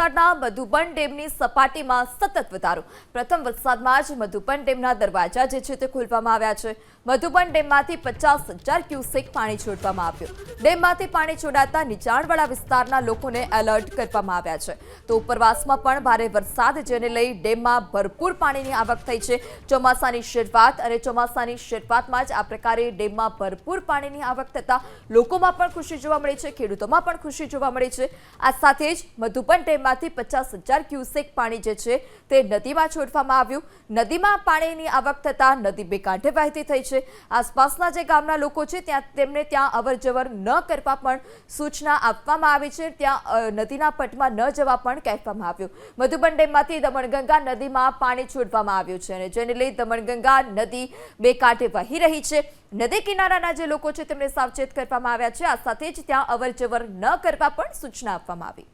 વલસાડના મધુબન ડેમની સપાટીમાં સતત વધારો. પ્રથમ વરસાદમાં જ મધુબન ડેમના દરવાજા જે છે તે ખોલવામાં આવ્યા છે. મધુબન ડેમમાંથી પચાસ હજાર ક્યુસેક પાણી છોડવામાં આવ્યું. ડેમમાંથી પાણી છોડાતા નીચાણવાળા વિસ્તારના લોકોને એલર્ટ કરવામાં આવ્યા છે. તો ઉપરવાસમાં પણ ભારે વરસાદ જેને લઈ ડેમમાં ભરપૂર પાણીની આવક થઈ છે. ચોમાસાની શરૂઆત અને ચોમાસાની શરૂઆતમાં જ આ પ્રકારે ડેમમાં ભરપૂર પાણીની આવક થતાં લોકોમાં પણ ખુશી જોવા મળી છે, ખેડૂતોમાં પણ ખુશી જોવા મળી છે. આ સાથે જ મધુબન ડેમમાંથી પચાસ હજાર ક્યુસેક પાણી જે છે તે નદીમાં છોડવામાં આવ્યું. નદીમાં પાણીની આવક થતાં નદી બે કાંઠે વહેતી થઈ છે. આસપાસના જે ગામના લોકો છે, ત્યાં તેમને ત્યાં અવરજવર ન કરવા પણ સૂચના આપવામાં આવી છે. ત્યાં નદીના પટમાં ન જવા પણ કહેવામાં આવ્યું. મધુબન ડેમમાંથી દમણગંગા નદીમાં પાણી છોડવામાં આવ્યું છે અને જેને લઈ દમણગંગા નદી બે કાંઠે વહી રહી છે. નદી કિનારાના જે લોકો છે, તેમને સાવચેત કરવામાં આવ્યા છે. આ સાથે જ ત્યાં અવરજવર ન કરવા પણ સૂચના આપવામાં આવી.